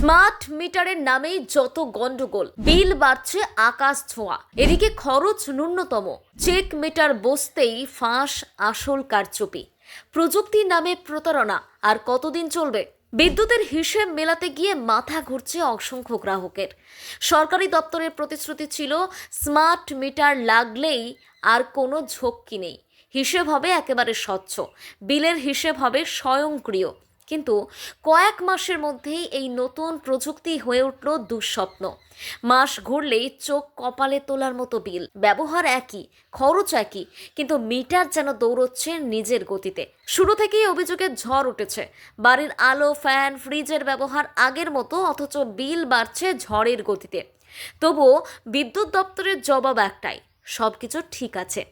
Smart মিটারের নামেই যত গন্ডগোল বিল বাড়ছে আকাশ ছোঁয়া। এদিকে খরচ ন্যূনতম। চেক মিটার বসতেই ফাঁস আসল কারচুপি। প্রযুক্তির নামে প্রতারণা। আর কতদিন চলবে? বিদ্যুতের হিসেব মেলাতে গিয়ে মাথা ঘুরছে অসংখ্য গ্রাহকের। সরকারি দপ্তরের প্রতিশ্রুতি ছিল, স্মার্ট মিটার লাগলেই আর কোনো ঝক্কি নেই। হিসেব হবে একেবারে স্বচ্ছ। বিলের হিসেব হবে স্বয়ংক্রিয়। কিন্তু কয়েক মাসের মধ্যেই এই নতুন প্রযুক্তি হয়ে উঠল দুঃস্বপ্ন। মাস ঘুরলেই চোখ কপালে তোলার মতো বিল। ব্যবহার একই, খরচ একই, কিন্তু মিটার যেন দৌড়চ্ছে নিজের গতিতে। শুরু থেকেই অভিযোগের ঝড় উঠেছে। বাড়ির আলো, ফ্যান, ফ্রিজের ব্যবহার আগের মতো, অথচ বিল বাড়ছে ঝড়ের গতিতে। তবুও বিদ্যুৎ দপ্তরের জবাব একটাই সব কিছু ঠিক আছে।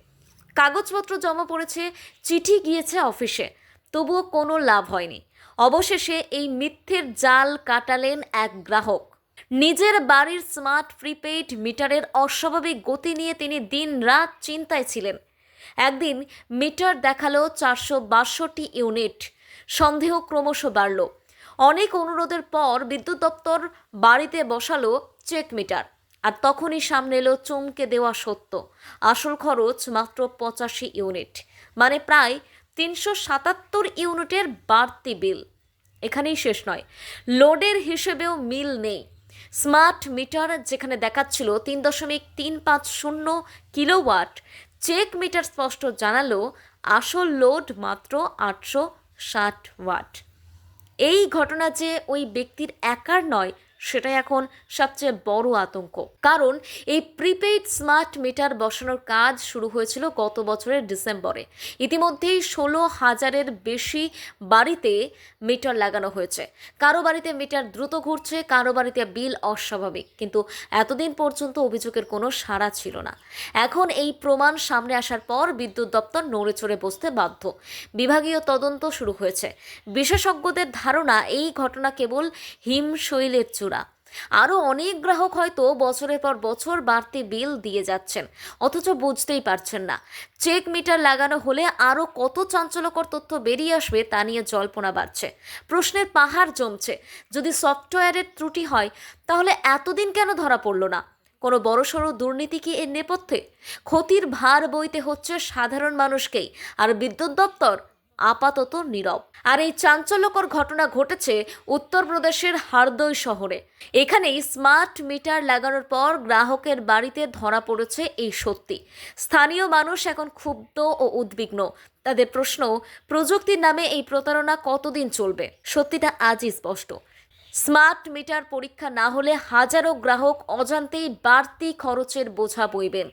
কাগজপত্র জমা পড়েছে, চিঠি গিয়েছে অফিসে। তবুও কোনো লাভ হয়নি। অবশেষে এই মিথ্যের জাল কাটালেন এক গ্রাহক। নিজের বাড়ির স্মার্ট প্রিপেইড মিটারের অস্বাভাবিক গতি নিয়ে তিনি দিন রাত চিন্তায় ছিলেন। একদিন মিটার দেখাল চারশো বাষট্টি ইউনিট। সন্দেহ ক্রমশ বাড়ল। অনেক অনুরোধের পর বিদ্যুৎ দপ্তর বাড়িতে বসালো চেক মিটার। আর তখনই সামনে এলো চমকে দেওয়া সত্য। আসল খরচ মাত্র পঁচাশি ইউনিট। মানে প্রায় তিনশো সাতাত্তর ইউনিটের বাড়তি বিল। এখানেই শেষ নয়। লোডের হিসেবেও মিল নেই। স্মার্ট মিটার যেখানে দেখাচ্ছিল তিন দশমিক তিন পাঁচ শূন্য কিলোওয়াট, চেক মিটার স্পষ্ট জানালো আসল লোড মাত্র আটশো ষাট ওয়াট। এই ঘটনা যে ওই ব্যক্তির একার নয় সেটাই এখন সবচেয়ে বড় আতঙ্ক। কারণ এই প্রিপেইড স্মার্ট মিটার বসানোর কাজ শুরু হয়েছিল গত বছরের ডিসেম্বরে। ইতিমধ্যেই ষোলো হাজারের বেশি বাড়িতে মিটার লাগানো হয়েছে। কারও বাড়িতে মিটার দ্রুত ঘুরছে, কারও বাড়িতে বিল অস্বাভাবিক। কিন্তু এতদিন পর্যন্ত অভিযোগের কোনো সাড়া ছিল না। এখন এই প্রমাণ সামনে আসার পর বিদ্যুৎ দপ্তর নড়ে চড়ে বসতে বাধ্য। বিভাগীয় তদন্ত শুরু হয়েছে। বিশেষজ্ঞদের ধারণা, এই ঘটনা কেবল হিমশৈলের চূড়া আরও অনেক গ্রাহক হয়তো বছরের পর বছর বাড়তি বিল দিয়ে যাচ্ছেন, অথচ বুঝতেই পারছেন না। চেক মিটার লাগানো হলে আরও কত চাঞ্চল্যকর তথ্য বেরিয়ে আসবে তা নিয়ে জল্পনা বাড়ছে। প্রশ্নের পাহাড় জমছে, যদি সফটওয়্যারের ত্রুটি হয়, তাহলে এতদিন কেন ধরা পড়ল না? কোনো বড়সড় দুর্নীতি কি এর নেপথ্যে? ক্ষতির ভার বইতে হচ্ছে সাধারণ মানুষকেই, আর বিদ্যুৎ দপ্তর আপাতত নীরব। আর এই চাঞ্চল্যকর ঘটনা ঘটেছে উত্তরপ্রদেশের হারদই শহরে। এখানেই স্মার্ট মিটার লাগানোর পর গ্রাহকের বাড়িতে ধরা পড়েছে এই সত্যি। স্থানীয় মানুষ এখন ক্ষুব্ধ ও উদ্বিগ্ন। তাদের প্রশ্ন, প্রযুক্তির নামে এই প্রতারণা কতদিন চলবে? সত্যিটা আজই স্পষ্ট। স্মার্ট মিটার পরীক্ষা না হলে হাজারো গ্রাহক অজান্তেই বাড়তি খরচের বোঝা বইবেন।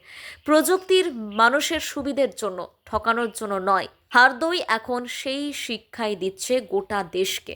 প্রযুক্তির মানুষের সুবিধের জন্য, ঠকানোর জন্য নয়। হারদই এখন সেই শিক্ষাই দিচ্ছে গোটা দেশকে।